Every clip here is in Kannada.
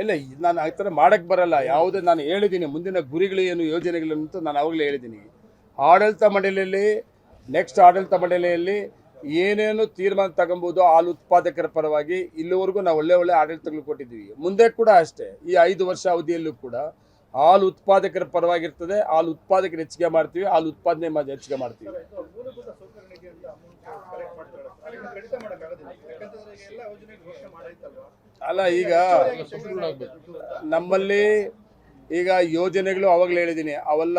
ಇಲ್ಲ ನಾನು ಆ ಥರ ಮಾಡಕ್ಕೆ ಬರಲ್ಲ. ಯಾವುದೇ ನಾನು ಹೇಳಿದ್ದೀನಿ, ಮುಂದಿನ ಗುರಿಗಳು ಏನು ಯೋಜನೆಗಳಂತ ನಾನು ಅವಾಗಲೇ ಹೇಳಿದ್ದೀನಿ. ಆಡಳಿತ ಮಂಡಳಿಯಲ್ಲಿ ನೆಕ್ಸ್ಟ್ ಆಡಳಿತ ಮಂಡಳಿಯಲ್ಲಿ ಏನೇನು ತೀರ್ಮಾನ ತಗೊಬೋದು ಹಾಲು ಉತ್ಪಾದಕರ ಪರವಾಗಿ, ಇಲ್ಲಿವರೆಗೂ ನಾವು ಒಳ್ಳೆ ಒಳ್ಳೆ ಆಡಳಿತಗಳು ಕೊಟ್ಟಿದ್ದೀವಿ. ಮುಂದೆ ಕೂಡ ಅಷ್ಟೇ, ಈ ಐದು ವರ್ಷ ಅವಧಿಯಲ್ಲೂ ಕೂಡ ಹಾಲು ಉತ್ಪಾದಕರ ಪರವಾಗಿರ್ತದೆ, ಹಾಲು ಉತ್ಪಾದಕರು ಹೆಚ್ಚಿಗೆ ಮಾಡ್ತೀವಿ, ಹಾಲು ಉತ್ಪಾದನೆ ಹೆಚ್ಚಿಗೆ ಮಾಡ್ತೀವಿ ಮೂಲಭೂತ ಸೌಕರ್ಯಗಳಿಗೆ ಅಂತ ಅಮೌಂಟ್ ಕಲೆಕ್ಟ್ ಮಾಡ್ತಾರೆ ಅದನ್ನ ಕಡಿತ ಮಾಡೋಕ್ಕಾಗೋದಿಲ್ಲ ಯಾಕಂತಂದ್ರೆ ಈಗ ಎಲ್ಲ ಯೋಜನೆ ಘೋಷಣೆ ಮಾಡೈತಲ್ವಾ ಅಲ್ಲ ಈಗ ನಮ್ಮಲ್ಲಿ ಈಗ ಯೋಜನೆಗಳು ಅವಾಗಲೇ ಹೇಳಿದ್ದೀನಿ. ಅವೆಲ್ಲ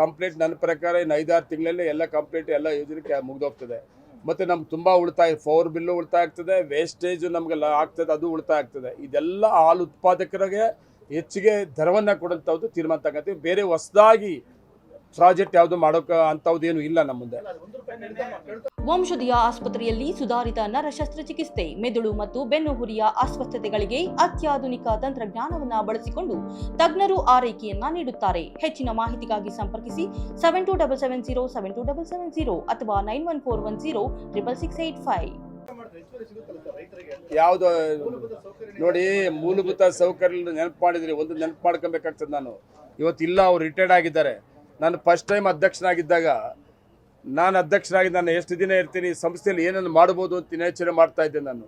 ಕಂಪ್ಲೀಟ್ ನನ್ನ ಪ್ರಕಾರ ಇನ್ನು ಐದಾರು ತಿಂಗಳಲ್ಲಿ ಎಲ್ಲ ಕಂಪ್ಲೀಟ್ ಎಲ್ಲ ಯೋಜನೆ ಮುಗಿದೋಗ್ತದೆ. ಮತ್ತು ನಮ್ಗೆ ತುಂಬ ಉಳಿತಾಯ ಫೋರ್ ಬಿಲ್ಲು ಉಳಿತಾಯ ಆಗ್ತದೆ ವೇಸ್ಟೇಜು ನಮಗೆ ಆಗ್ತದೆ ಅದು ಉಳಿತಾಯ ಆಗ್ತದೆ. ಇದೆಲ್ಲ ಹಾಲು ಉತ್ಪಾದಕರಿಗೆ ಹೆಚ್ಚಿಗೆ ದರವನ್ನು ಕೊಡೋಂಥದ್ದು ತೀರ್ಮಾನ ತಗೋತೀವಿ. ಬೇರೆ ಹೊಸದಾಗಿ ಪ್ರಾಜೆಕ್ಟ್ ಯಾವುದು ಮಾಡೋಕೆ ಏನು ಇಲ್ಲ ನಮ್ಮ ಮುಂದೆ. ವಂಶದಿಯ ಆಸ್ಪತ್ರೆಯಲ್ಲಿ ಸುಧಾರಿತ ನರ ಶಸ್ತ್ರಚಿಕಿತ್ಸೆ ಮೆದುಳು ಮತ್ತು ಬೆನ್ನುಹುರಿಯ ಅಸ್ವಸ್ಥತೆಗಳಿಗೆ ಅತ್ಯಾಧುನಿಕ ತಂತ್ರಜ್ಞಾನವನ್ನು ಬಳಸಿಕೊಂಡು ತಜ್ಞರು ಆರೈಕೆಯನ್ನ ನೀಡುತ್ತಾರೆ. ಹೆಚ್ಚಿನ ಮಾಹಿತಿಗಾಗಿ ಸಂಪರ್ಕಿಸಿ seven two double seven zero seven two double seven zero ಅಥವಾ nine one four one zero triple six eight five ಯಾವುದು ನೋಡಿ ಮೂಲಭೂತ ಸೌಕರ್ಯ ನೆನಪು ಮಾಡಿದ್ರಿ, ಒಂದು ನೆನಪು ಮಾಡ್ಕೊಬೇಕಾಗ್ತದೆ ನಾನು. ಇವತ್ತಿಲ್ಲ, ಅವ್ರು ರಿಟೈರ್ಡ್ ಆಗಿದ್ದಾರೆ. ನಾನು ಫಸ್ಟ್ ಟೈಮ್ ಅಧ್ಯಕ್ಷನಾಗಿದ್ದಾಗ ನಾನು ಅಧ್ಯಕ್ಷನಾಗಿ ನಾನು ಎಷ್ಟು ದಿನ ಇರ್ತೀನಿ, ಸಂಸ್ಥೆಯಲ್ಲಿ ಏನನ್ನು ಮಾಡ್ಬೋದು ಅಂತ ಯೋಚನೆ ಮಾಡ್ತಾ ಇದ್ದೆ ನಾನು.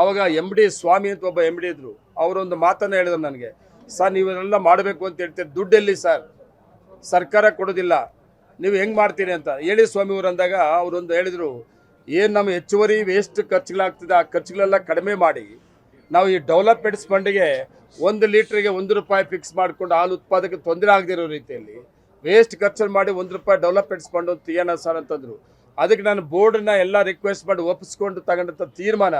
ಆವಾಗ ಎಂ ಡಿ ಸ್ವಾಮಿ ಅಂತ ಒಬ್ಬ ಎಂ ಡಿ ಇದ್ರು. ಅವರೊಂದು ಮಾತನ್ನು ಹೇಳಿದ್ರು ನನಗೆ. ಸರ್ ನೀವೆಲ್ಲ ಮಾಡಬೇಕು ಅಂತ ಹೇಳ್ತೀರಿ. ದುಡ್ಡೆಲ್ಲಿ ಸರ್? ಸರ್ಕಾರ ಕೊಡೋದಿಲ್ಲ. ನೀವು ಹೆಂಗೆ ಮಾಡ್ತೀರಿ ಅಂತ. ಹೇಳಿ ಸ್ವಾಮಿ ಅವರು ಅಂದಾಗ ಅವರೊಂದು ಹೇಳಿದರು, ಏನು ನಮ್ಮ ಹೆಚ್ಚುವರಿ ವೇಸ್ಟ್ ಖರ್ಚುಗಳಾಗ್ತದೆ. ಆ ಖರ್ಚುಗಳೆಲ್ಲ ಕಡಿಮೆ ಮಾಡಿ ನಾವು ಈ ಡೆವಲಪ್ಮೆಂಟ್ಸ್ ಫಂಡಿಗೆ ಒಂದು ಲೀಟ್ರಿಗೆ ಒಂದು ರೂಪಾಯಿ ಫಿಕ್ಸ್ ಮಾಡಿಕೊಂಡು ಹಾಲು ಉತ್ಪಾದಕ ತೊಂದರೆ ಆಗದಿರೋ ರೀತಿಯಲ್ಲಿ ವೇಸ್ಟ್ ಖರ್ಚು ಮಾಡಿ ಒಂದು ರೂಪಾಯಿ ಡೆವಲಪ್ಮೆಂಟ್ಸ್ ಫಂಡ್ ಅಂತ ಸರ್ ಅಂತಂದ್ರು ಅದಕ್ಕೆ ನಾನು ಬೋರ್ಡನ್ನ ಎಲ್ಲ ರಿಕ್ವೆಸ್ಟ್ ಮಾಡಿ ಒಪ್ಪಿಸ್ಕೊಂಡು ತಗೊಂಡಂಥ ತೀರ್ಮಾನ,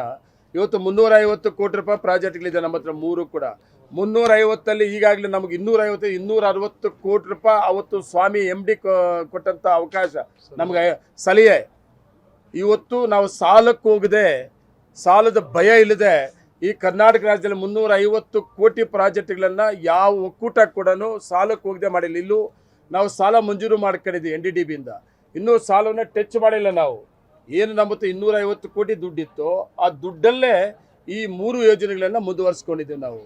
ಇವತ್ತು ಮುನ್ನೂರ ಐವತ್ತು ಕೋಟಿ ರೂಪಾಯಿ ಪ್ರಾಜೆಕ್ಟ್ಗಳಿದೆ ನಮ್ಮ ಹತ್ರ, ಮೂರು ಕೂಡ. ಮುನ್ನೂರ ಐವತ್ತಲ್ಲಿ ಈಗಾಗಲೇ ನಮಗೆ ಇನ್ನೂರ ಐವತ್ತು ಇನ್ನೂರ ಅರವತ್ತು ಕೋಟಿ ರೂಪಾಯಿ ಅವತ್ತು ಸ್ವಾಮಿ ಎಂ ಡಿ ಕೊಟ್ಟಂಥ ಅವಕಾಶ ನಮಗೆ ಸಲಹೆ ಇವತ್ತು ನಾವು ಸಾಲಕ್ಕೆ ಹೋಗದೆ, ಸಾಲದ ಭಯ ಇಲ್ಲದೆ ಈ ಕರ್ನಾಟಕ ರಾಜ್ಯದಲ್ಲಿ ಮುನ್ನೂರ ಐವತ್ತು ಕೋಟಿ ಪ್ರಾಜೆಕ್ಟ್ಗಳನ್ನು ಯಾವ ಒಕ್ಕೂಟ ಕೂಡ ಸಾಲಕ್ಕೆ ಹೋಗದೆ ಮಾಡಿಲ್ಲ. ಇಲ್ಲೂ ನಾವು ಸಾಲ ಮಂಜೂರು ಮಾಡ್ಕೊಂಡಿದ್ದೀವಿ ಎನ್ ಡಿ ಡಿ ಬಿಯಿಂದ ಇನ್ನೂ ಸಾಲವನ್ನು ಟಚ್ ಮಾಡಿಲ್ಲ ನಾವು. ಏನು ನಮ್ಮ ಹತ್ರ ಇನ್ನೂರೈವತ್ತು ಕೋಟಿ ದುಡ್ಡಿತ್ತು. ಆ ದುಡ್ಡಲ್ಲೇ ಈ ಮೂರು ಯೋಜನೆಗಳನ್ನು ಮುಂದುವರಿಸ್ಕೊಂಡಿದ್ದೀವಿ ನಾವು.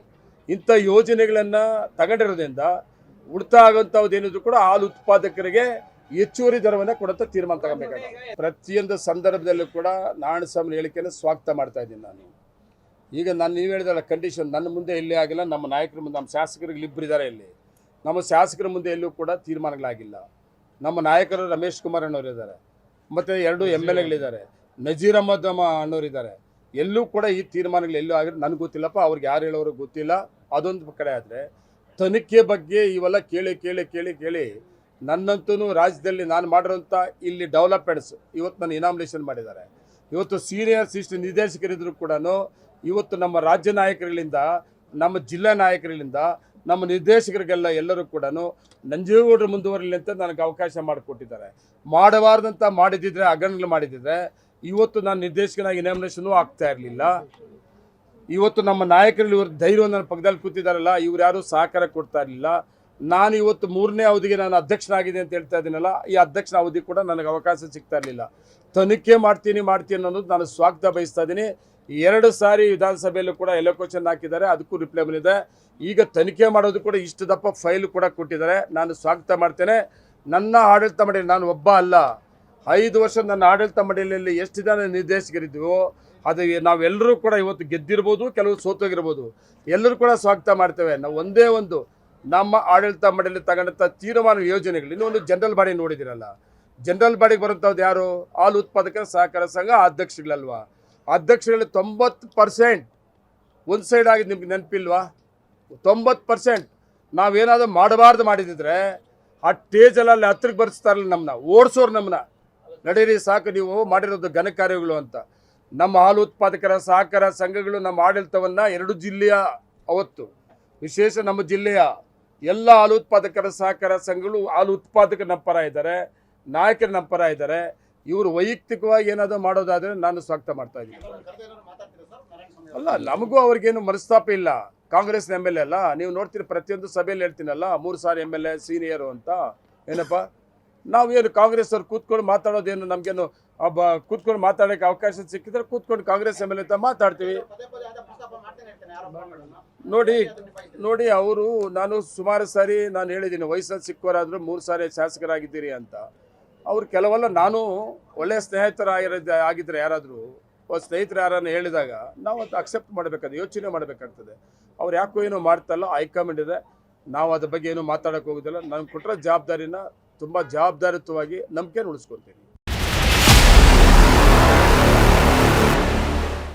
ಇಂಥ ಯೋಜನೆಗಳನ್ನು ತಗೊಂಡಿರೋದ್ರಿಂದ ಉಳಿತಾಯ ಆಗೋಂಥದ್ದು ಏನಿದ್ರು ಕೂಡ ಹಾಲು ಉತ್ಪಾದಕರಿಗೆ ಹೆಚ್ಚುವರಿ ದರವನ್ನು ಕೊಡುತ್ತಾ ತೀರ್ಮಾನ ತಗೋಬೇಕಾಗುತ್ತೆ ಪ್ರತಿಯೊಂದು ಸಂದರ್ಭದಲ್ಲೂ ಕೂಡ ನಾರಾಯಣ ಸ್ವಾಮಿ ಹೇಳಿಕೆಯನ್ನು ಸ್ವಾಗತ ಮಾಡ್ತಾ ಇದ್ದೀನಿ ನಾನು. ಈಗ ನಾನು ನೀವು ಹೇಳಿದ ಕಂಡೀಷನ್ ನನ್ನ ಮುಂದೆ ಇಲ್ಲೇ ಆಗಿಲ್ಲ, ನಮ್ಮ ನಾಯಕರ ಮುಂದೆ, ನಮ್ಮ ಶಾಸಕರಿಗೆ ಇಬ್ಬರಿದ್ದಾರೆ ಇಲ್ಲಿ. ನಮ್ಮ ಶಾಸಕರ ಮುಂದೆ ಎಲ್ಲೂ ಕೂಡ ತೀರ್ಮಾನಗಳಾಗಿಲ್ಲ. ನಮ್ಮ ನಾಯಕರು ರಮೇಶ್ ಕುಮಾರ್ ಅಣ್ಣವ್ರು ಇದ್ದಾರೆ ಮತ್ತು ಎರಡು ಎಂ ಎಲ್ ಎಗಳಿದ್ದಾರೆ ನಜೀರ್ ಅಹಮದ್ ಅಮ್ಮ ಅಣ್ಣವ್ರು ಎಲ್ಲೂ ಕೂಡ ಈ ತೀರ್ಮಾನಗಳು ಎಲ್ಲೂ ಆಗಿರೋ ನನಗೆ ಗೊತ್ತಿಲ್ಲಪ್ಪ ಅವ್ರಿಗೆ ಯಾರು ಹೇಳೋರು ಗೊತ್ತಿಲ್ಲ. ಅದೊಂದು ಕಡೆ ಆದರೆ ತನಿಖೆ ಬಗ್ಗೆ ಇವೆಲ್ಲ ಕೇಳಿ ಕೇಳಿ ಕೇಳಿ ಕೇಳಿ ನನ್ನಂತೂ ರಾಜ್ಯದಲ್ಲಿ ನಾನು ಮಾಡಿರೋಂಥ ಇಲ್ಲಿ ಡೆವಲಪ್ಮೆಂಟ್ಸ್ ಇವತ್ತು ನಾನು ಇನಾಮಿನೇಷನ್ ಮಾಡಿದ್ದಾರೆ. ಇವತ್ತು ಸೀನಿಯರ್ ಸಿಸ್ಟ್ ನಿರ್ದೇಶಕರಿದ್ರು ಕೂಡ ಇವತ್ತು ನಮ್ಮ ರಾಜ್ಯ ನಾಯಕರುಗಳಿಂದ ನಮ್ಮ ಜಿಲ್ಲಾ ನಾಯಕರುಗಳಿಂದ ನಮ್ಮ ನಿರ್ದೇಶಕರಿಗೆಲ್ಲ ಎಲ್ಲರೂ ಕೂಡ ನಂಜೇಗೌಡರು ಮುಂದುವರಲಿ ಅಂತ ನನಗೆ ಅವಕಾಶ ಮಾಡಿಕೊಟ್ಟಿದ್ದಾರೆ. ಮಾಡಬಾರ್ದಂತ ಮಾಡಿದಿದ್ರೆ ಅಗಣಗಳು ಮಾಡಿದಿದ್ರೆ ಇವತ್ತು ನಾನು ನಿರ್ದೇಶಕನಾಗಿ ಇನಾಮಿನೇಷನು ಆಗ್ತಾ ಇರಲಿಲ್ಲ. ಇವತ್ತು ನಮ್ಮ ನಾಯಕರಲ್ಲಿ ಇವರು ಧೈರ್ಯ ನನ್ನ ಪಕ್ಕದಲ್ಲಿ ಕೂತಿದ್ದಾರಲ್ಲ, ಇವ್ರು ಯಾರು ಸಹಕಾರ ಕೊಡ್ತಾ ಇರಲಿಲ್ಲ. ನಾನು ಇವತ್ತು ಮೂರನೇ ಅವಧಿಗೆ ನಾನು ಅಧ್ಯಕ್ಷನಾಗಿದೆ ಅಂತ ಹೇಳ್ತಾ ಇದ್ದೀನಲ್ಲ, ಈ ಅಧ್ಯಕ್ಷನ ಅವಧಿ ಕೂಡ ನನಗೆ ಅವಕಾಶ ಸಿಗ್ತಾ ಇರಲಿಲ್ಲ. ತನಿಖೆ ಮಾಡ್ತೀನಿ ಮಾಡ್ತೀನಿ ಅನ್ನೋದು ನಾನು ಸ್ವಾಗತ ಬಯಸ್ತಾ ಇದ್ದೀನಿ. ಎರಡು ಸಾರಿ ವಿಧಾನಸಭೆಯಲ್ಲೂ ಕೂಡ ಎಲ್ಲೋ ಕ್ವಶನ್ ಹಾಕಿದ್ದಾರೆ, ಅದಕ್ಕೂ ರಿಪ್ಲೈ ಬಂದಿದೆ. ಈಗ ತನಿಖೆ ಮಾಡೋದು ಕೂಡ ಇಷ್ಟು ದಪ್ಪ ಫೈಲ್ ಕೂಡ ಕೊಟ್ಟಿದ್ದಾರೆ. ನಾನು ಸ್ವಾಗತ ಮಾಡ್ತೇನೆ. ನನ್ನ ಆಡಳಿತ ಮಂಡಳಿ, ನಾನು ಒಬ್ಬ ಅಲ್ಲ. ಐದು ವರ್ಷ ನನ್ನ ಆಡಳಿತ ಮಂಡಳಿಯಲ್ಲಿ ಎಷ್ಟು ಜನ ನಿರ್ದೇಶಕರಿದ್ದೀವೋ ಅದು ನಾವೆಲ್ಲರೂ ಕೂಡ ಇವತ್ತು ಗೆದ್ದಿರ್ಬೋದು, ಕೆಲವು ಸೋತೋಗಿರ್ಬೋದು. ಎಲ್ಲರೂ ಕೂಡ ಸ್ವಾಗತ ಮಾಡ್ತೇವೆ. ನಾವು ಒಂದೇ ಒಂದು ನಮ್ಮ ಆಡಳಿತ ಮಂಡಳಿ ತಗೊಂಡಂಥ ತೀರ್ಮಾನ ಯೋಜನೆಗಳು. ಇನ್ನೊಂದು ಜನರಲ್ ಬಾಡಿ ನೋಡಿದಿರಲ್ಲ ಜನರಲ್ ಬಾಡಿಗೆ ಬರುವಂಥದ್ದು ಯಾರು? ಹಾಲು ಉತ್ಪಾದಕರ ಸಹಕಾರ ಸಂಘ ಅಧ್ಯಕ್ಷಗಳಲ್ವಾ ಅಧ್ಯಕ್ಷರಲ್ಲಿ ತೊಂಬತ್ತು ಪರ್ಸೆಂಟ್ ಒಂದು ಸೈಡ್ ಆಗಿ ನಿಮ್ಗೆ ನೆನಪಿಲ್ವಾ? ತೊಂಬತ್ತು ಪರ್ಸೆಂಟ್. ನಾವೇನಾದರೂ ಮಾಡಬಾರ್ದು ಮಾಡಿದಿದ್ರೆ ಆ ಟೇಜಲ್ಲಿ ಹತ್ತಿರಕ್ಕೆ ಬರ್ಸ್ತಾರಲ್ಲ ನಮ್ಮನ್ನ ಓಡಿಸೋರು ನಮ್ಮನ್ನ ನಡೀರಿ, ಸಾಕು ನೀವು ಮಾಡಿರೋದು ಘನ ಕಾರ್ಯಗಳು ಅಂತ. ನಮ್ಮ ಹಾಲು ಉತ್ಪಾದಕರ ಸಹಕಾರ ಸಂಘಗಳು ನಮ್ಮ ಆಡಳಿತವನ್ನು ಎರಡು ಜಿಲ್ಲೆಯ ಅವತ್ತು. ವಿಶೇಷ ನಮ್ಮ ಜಿಲ್ಲೆಯ ಎಲ್ಲ ಹಾಲು ಉತ್ಪಾದಕರ ಸಹಕಾರ ಸಂಘಗಳು ಹಾಲು ಉತ್ಪಾದಕರ ನಂಬರ ಇದ್ದಾರೆ, ನಾಯಕರ ನಂಬರ ಇದ್ದಾರೆ. ಇವರು ವೈಯಕ್ತಿಕವಾಗಿ ಏನಾದರೂ ಮಾಡೋದಾದರೆ ನಾನು ಸ್ವಾಗತ ಮಾಡ್ತಾ ಇದ್ದೀನಿ. ಅಲ್ಲ, ನಮಗೂ ಅವ್ರಿಗೇನು ಮನಸ್ತಾಪ ಇಲ್ಲ. ಕಾಂಗ್ರೆಸ್ ಎಂ ಎಲ್ ಎ ಅಲ್ಲ. ನೀವು ನೋಡ್ತೀರಿ ಪ್ರತಿಯೊಂದು ಸಭೆಯಲ್ಲಿ ಹೇಳ್ತೀನಲ್ಲ, ಮೂರು ಸಾರಿ ಎಂ ಎಲ್ ಎ, ಸೀನಿಯರು ಅಂತ. ಏನಪ್ಪ? ನಾವೇನು ಕಾಂಗ್ರೆಸ್ ಅವ್ರು ಕೂತ್ಕೊಂಡು ಮಾತಾಡೋದೇನು ನಮಗೇನು ಕೂತ್ಕೊಂಡು ಮಾತಾಡೋಕ್ಕೆ ಅವಕಾಶ ಸಿಕ್ಕಿದ್ರೆ ಕೂತ್ಕೊಂಡು ಕಾಂಗ್ರೆಸ್ ಎಂ ಎಲ್ ಎ ಅಂತ ಮಾತಾಡ್ತೀವಿ. ನೋಡಿ ನೋಡಿ ಅವರು, ನಾನು ಸುಮಾರು ಸಾರಿ ನಾನು ಹೇಳಿದ್ದೀನಿ, ವಯಸ್ಸಲ್ಲಿ ಸಿಕ್ಕವರಾದರೂ ಮೂರು ಸಾರಿ ಶಾಸಕರಾಗಿದ್ದೀರಿ ಅಂತ. ಅವ್ರು ಕೆಲವೆಲ್ಲ, ನಾನು ಒಳ್ಳೆಯ ಸ್ನೇಹಿತರಾಗಿರೋದ, ಆಗಿದ್ರೆ ಯಾರಾದರೂ ಸ್ನೇಹಿತರು ಯಾರನ್ನು ಹೇಳಿದಾಗ ನಾವು ಅದು ಅಕ್ಸೆಪ್ಟ್ ಮಾಡಬೇಕಾದ್ರೆ ಯೋಚನೆ ಮಾಡಬೇಕಾಗ್ತದೆ. ಅವ್ರು ಯಾಕೋ ಏನೋ ಮಾಡ್ತಲ್ಲ ಹೈಕಮಾಂಡ್ ಇದೆ, ನಾವು ಅದ್ರ ಬಗ್ಗೆ ಏನೂ ಮಾತಾಡೋಕೆ ಹೋಗೋದಿಲ್ಲ. ನಾನು ಕೊಟ್ಟರೆ ಜವಾಬ್ದಾರಿನ, ತುಂಬ ಜವಾಬ್ದಾರಿತ್ವವಾಗಿ ನಂಬಿಕೆ ಉಳಿಸ್ಕೊತೀನಿ